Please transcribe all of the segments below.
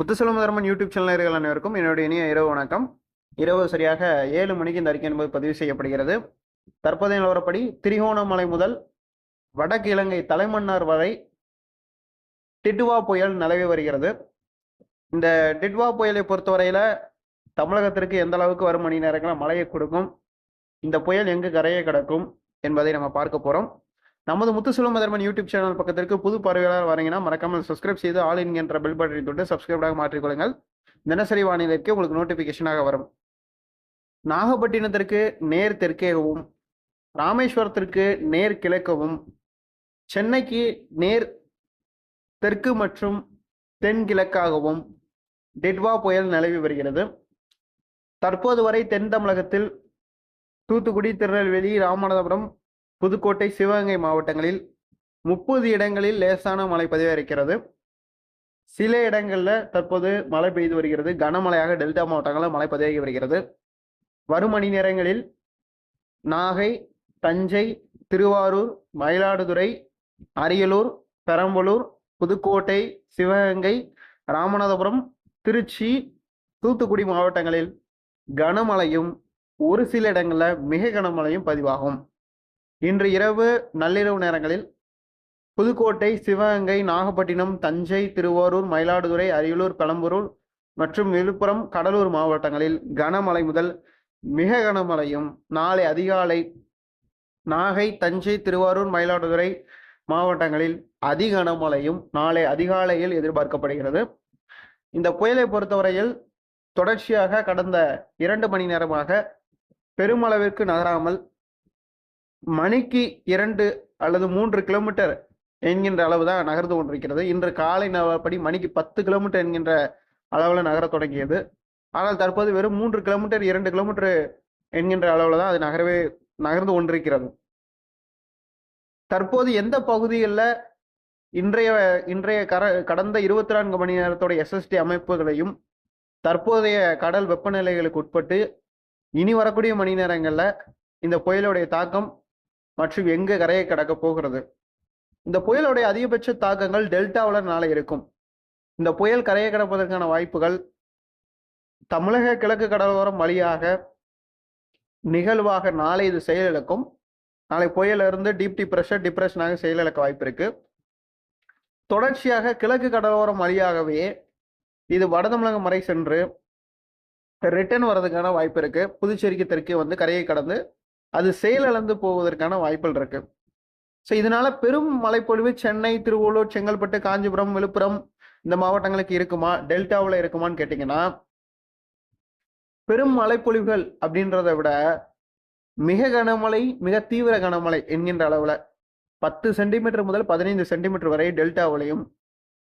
Muthuselvam Dharman YouTube இருக்கிற அனைவருக்கும் என்னுடைய இனிய இரவு வணக்கம். இரவு சரியாக ஏழு மணிக்கு இந்த அறிக்கை என்பது பதிவு செய்யப்படுகிறது. தற்போதைய நிலவரப்படி திரிகோணமலை முதல் வடக்கு இலங்கை தலைமன்னார் வரை டிட்வா புயல் நிலவி வருகிறது. இந்த டிட்வா புயலை பொறுத்தவரையில தமிழகத்திற்கு எந்த அளவுக்கு வரும் மணி நேரங்களில் மழையை கொடுக்கும் இந்த புயல் எங்கு கரையை கிடக்கும் என்பதை நம்ம பார்க்க போறோம். நமது முத்துசெல்வம் மதர்மன் யூடியூப் சேனல் பக்கத்திற்கு புது பார்வையாளர் வரீங்கன்னா மறக்காமல் சப்ஸ்கிரைப் செய்து ஆல் என்கின்ற பெல் பட்டனை தொட்டு சப்ஸ்கிரைபாக மாற்றிக்கொள்ளுங்கள். தினசரி வானிலைக்கு உங்களுக்கு நோட்டிபிகேஷனாக வரும். நாகப்பட்டினத்திற்கு நேர் தெற்கேகவும் ராமேஸ்வரத்திற்கு நேர் கிழக்கவும் சென்னைக்கு நேர் தெற்கு மற்றும் தென்கிழக்காகவும் டிட்வா புயல் நிலவி வருகிறது. தற்போது வரை தென் தமிழகத்தில் தூத்துக்குடி திருநெல்வேலி ராமநாதபுரம் புதுக்கோட்டை சிவகங்கை மாவட்டங்களில் முப்பது இடங்களில் லேசான மழை பதிவாகிறது சில இடங்களில் தற்போது மழை பெய்து வருகிறது. கனமழையாக டெல்டா மாவட்டங்களில் மழை பதிவாகி வருகிறது. வரும் மணி நேரங்களில் நாகை தஞ்சை திருவாரூர் மயிலாடுதுறை அரியலூர் பெரம்பலூர் புதுக்கோட்டை சிவகங்கை ராமநாதபுரம் திருச்சி தூத்துக்குடி மாவட்டங்களில் கனமழையும் ஒரு சில இடங்களில் மிக கனமழையும் பதிவாகும். இன்று இரவு நள்ளிரவு நேரங்களில் புதுக்கோட்டை சிவகங்கை நாகப்பட்டினம் தஞ்சை திருவாரூர் மயிலாடுதுறை அரியலூர் பெரம்பலூர் மற்றும் விழுப்புரம் கடலூர் மாவட்டங்களில் கனமழை முதல் மிக கனமழையும் நாளை அதிகாலை நாகை தஞ்சை திருவாரூர் மயிலாடுதுறை மாவட்டங்களில் அதி கனமழையும் நாளை அதிகாலையில் எதிர்பார்க்கப்படுகிறது. இந்த புயலை பொறுத்தவரையில் தொடர்ச்சியாக கடந்த இரண்டு மணி நேரமாக பெருமளவிற்கு நகராமல் மணிக்கு இரண்டு அல்லது மூன்று கிலோமீட்டர் என்கின்ற அளவு தான் நகர்ந்து கொண்டிருக்கிறது. இன்று காலை படி மணிக்கு பத்து கிலோமீட்டர் என்கின்ற அளவில் நகரத் தொடங்கியது. ஆனால் தற்போது வெறும் மூன்று கிலோமீட்டர் இரண்டு கிலோமீட்டர் என்கின்ற அளவில் தான் அது நகரவே நகர்ந்து கொண்டிருக்கிறது. தற்போது எந்த பகுதிகளில் இன்றைய இன்றைய கர கடந்த இருபத்தி நான்கு மணி நேரத்தோட எஸ்எஸ்டி அமைப்புகளையும் தற்போதைய கடல் வெப்பநிலைகளுக்கு உட்பட்டு இனி வரக்கூடிய மணி நேரங்களில் இந்த புயலுடைய தாக்கம் மற்றும் எங்க கரையை கடக்க போகிறது? இந்த புயலுடைய அதிகபட்ச தாக்கங்கள் டெல்டாவில் நாளை இருக்கும். இந்த புயல் கரையை கடப்பதற்கான வாய்ப்புகள் தமிழக கிழக்கு கடலோரம் வழியாக நிகழ்வாக நாளை இது செயலிழக்கும். நாளை புயலிருந்து டீப் டிப்ரெஷர் டிப்ரெஷனாக செயலிழக்க வாய்ப்பு இருக்கு. தொடர்ச்சியாக கிழக்கு கடலோரம் வழியாகவே இது வட தமிழகம் வரை சென்று ரிட்டர்ன் வர்றதுக்கான வாய்ப்பு இருக்கு. புதுச்சேரிக்கு தெற்கே வந்து கரையை கடந்து அது செயலிழந்து போவதற்கான வாய்ப்புகள் இருக்கு. ஸோ இதனால பெரும் மழைப்பொழிவு சென்னை திருவள்ளூர் செங்கல்பட்டு காஞ்சிபுரம் விழுப்புரம் இந்த மாவட்டங்களுக்கு இருக்குமா? டெல்டாவில் இருக்குமான்னு கேட்டிங்கன்னா பெரும் மழைப்பொழிவுகள் அப்படின்றத விட மிக கனமழை மிக தீவிர கனமழை என்கின்ற அளவில் பத்து சென்டிமீட்டர் முதல் பதினைந்து சென்டிமீட்டர் வரை டெல்டாவிலையும்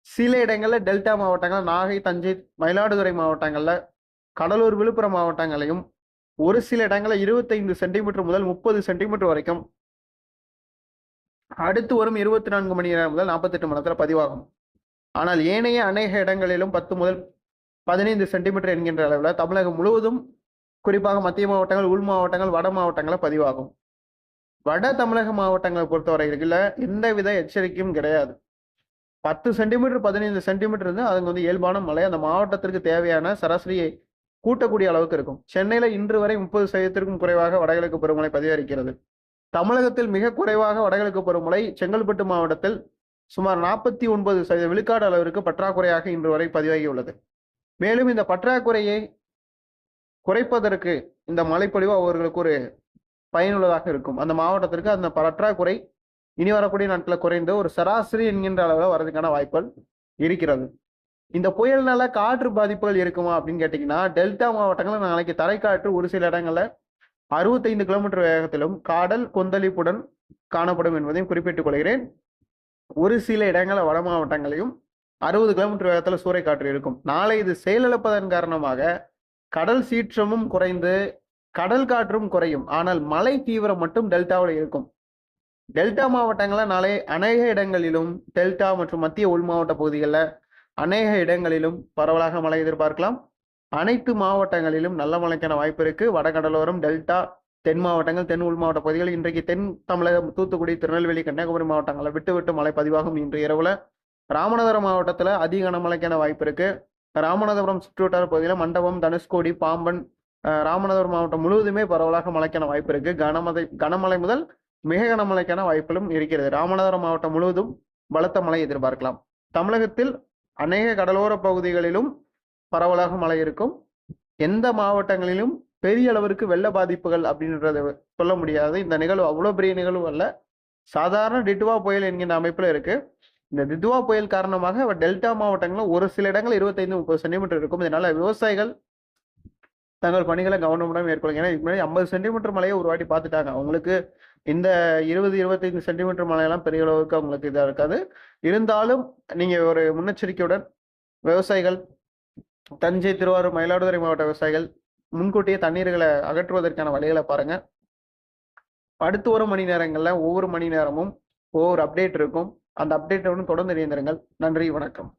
சில இடங்களில் டெல்டா மாவட்டங்கள் நாகை தஞ்சை மயிலாடுதுறை மாவட்டங்களில் கடலூர் விழுப்புரம் மாவட்டங்களையும் ஒரு சில இடங்களில் இருபத்தைந்து சென்டிமீட்டர் முதல் முப்பது சென்டிமீட்டர் வரைக்கும் அடுத்து வரும் இருபத்தி நான்கு மணி நேரம் முதல் நாற்பத்தெட்டு மணி நேரத்தில் பதிவாகும். ஆனால் ஏனைய அநேக இடங்களிலும் பத்து முதல் பதினைந்து சென்டிமீட்டர் என்கின்ற அளவில் தமிழகம் முழுவதும் குறிப்பாக மத்திய மாவட்டங்கள் உள் மாவட்டங்கள் வட மாவட்டங்களில் பதிவாகும். வட தமிழக மாவட்டங்களை பொறுத்தவரையில் எந்தவித எச்சரிக்கையும் கிடையாது. பத்து சென்டிமீட்டர் பதினைந்து சென்டிமீட்டர் இருந்து அதுங்க வந்து இயல்பான மழை. அந்த மாவட்டத்திற்கு தேவையான சராசரியை கூட்டக்கூடிய அளவுக்கு இருக்கும். சென்னையில இன்று வரை முப்பது சதவீதத்திற்கும் குறைவாக வடகிழக்கு பருவமழை பதிவாகிறது தமிழகத்தில் மிக குறைவாக வடகிழக்கு பருவமழை செங்கல்பட்டு மாவட்டத்தில் சுமார் நாற்பத்தி ஒன்பது சதவீத விழுக்காடு அளவிற்கு பற்றாக்குறையாக இன்று வரை பதிவாகியுள்ளது. மேலும் இந்த பற்றாக்குறையை குறைப்பதற்கு இந்த மழைப்பொழிவு அவர்களுக்கு ஒரு பயனுள்ளதாக இருக்கும். அந்த மாவட்டத்திற்கு அந்த பற்றாக்குறை இனி வரக்கூடிய நாட்களில் குறைந்து ஒரு சராசரி என்கின்ற அளவில் வரதுக்கான வாய்ப்புகள் இருக்கிறது. இந்த புயல்னால காற்று பாதிப்புகள் இருக்குமா அப்படின்னு கேட்டிங்கன்னா டெல்டா மாவட்டங்களில் நாளைக்கு தரைக்காற்று ஒரு சில இடங்களில் அறுபத்தைந்து கிலோமீட்டர் வேகத்திலும் காடல் கொந்தளிப்புடன் காணப்படும் என்பதையும் குறிப்பிட்டுக் கொள்கிறேன். ஒரு சில இடங்களில் வட மாவட்டங்களையும் அறுபது கிலோமீட்டர் வேகத்தில் சூறைக்காற்று இருக்கும். நாளை இது செயலிழப்பதன் காரணமாக கடல் சீற்றமும் குறைந்து கடல் காற்றும் குறையும். ஆனால் மழை தீவிரம் மட்டும் டெல்டாவில் இருக்கும். டெல்டா மாவட்டங்களில் நாளை அநேக இடங்களிலும் டெல்டா மற்றும் மத்திய உள் மாவட்ட பகுதிகளில் அநேக இடங்களிலும் பரவலாக மழை எதிர்பார்க்கலாம். அனைத்து மாவட்டங்களிலும் நல்ல மழைக்கான வாய்ப்பு இருக்கு. வடகடலோரம் டெல்டா தென் மாவட்டங்கள் தென் உள் மாவட்ட பகுதிகள் இன்றைக்கு தென் தமிழகம் தூத்துக்குடி திருநெல்வேலி கன்னியாகுமரி மாவட்டங்களில் விட்டு விட்டு மழை பதிவாகும் இன்று இரவுல. ராமநாதபுரம் மாவட்டத்தில் அதிக கனமழைக்கான வாய்ப்பு இருக்கு. ராமநாதபுரம் சுற்றுவட்டார பகுதியில் மண்டபம் தனுஷ்கோடி பாம்பன் ராமநாதபுரம் மாவட்டம் முழுவதுமே பரவலாக மழைக்கான வாய்ப்பு இருக்கு. கனமழை கனமழை முதல் மிக கனமழைக்கான வாய்ப்புகளும் இருக்கிறது. ராமநாதபுரம் மாவட்டம் முழுவதும் பலத்த மழை எதிர்பார்க்கலாம். தமிழகத்தில் அநேக கடலோர பகுதிகளிலும் பரவலாக மழை இருக்கும். எந்த மாவட்டங்களிலும் பெரிய அளவிற்கு வெள்ள பாதிப்புகள் அப்படின்றத சொல்ல முடியாது. இந்த நிகழ்வு அவ்வளோ பெரிய நிகழ்வு அல்ல. சாதாரண டிட்வா புயல் என்கின்ற அமைப்பில் இருக்கு. இந்த தித்வா புயல் காரணமாக டெல்டா மாவட்டங்களில் ஒரு சில இடங்கள் இருபத்தைந்து முப்பது சென்டிமீட்டர் இருக்கும். இதனால விவசாயிகள் தங்கள் பணிகளை கவனமுடன் மேற்கொள்ளுங்க. ஏன்னா இதுக்கு முன்னாடி ஐம்பது சென்டிமீட்டர் மழையை ஒரு வாட்டி பார்த்துட்டாங்க. அவங்களுக்கு இந்த இருபது இருபத்தைந்து சென்டிமீட்டர் மழையெல்லாம் பெரிய அளவுக்கு அவங்களுக்கு இதாக இருக்காது. இருந்தாலும் நீங்கள் ஒரு முன்னெச்சரிக்கையுடன் விவசாயிகள் தஞ்சை திருவாரூர் மயிலாடுதுறை மாவட்ட விவசாயிகள் முன்கூட்டியே தண்ணீர்களை அகற்றுவதற்கான வழிகளை பாருங்க. அடுத்து ஒரு மணி நேரங்களில் ஒவ்வொரு மணி நேரமும் ஒவ்வொரு அப்டேட் இருக்கும். அந்த அப்டேட்டோடு தொடர்ந்து இணைந்திருங்கள். நன்றி வணக்கம்.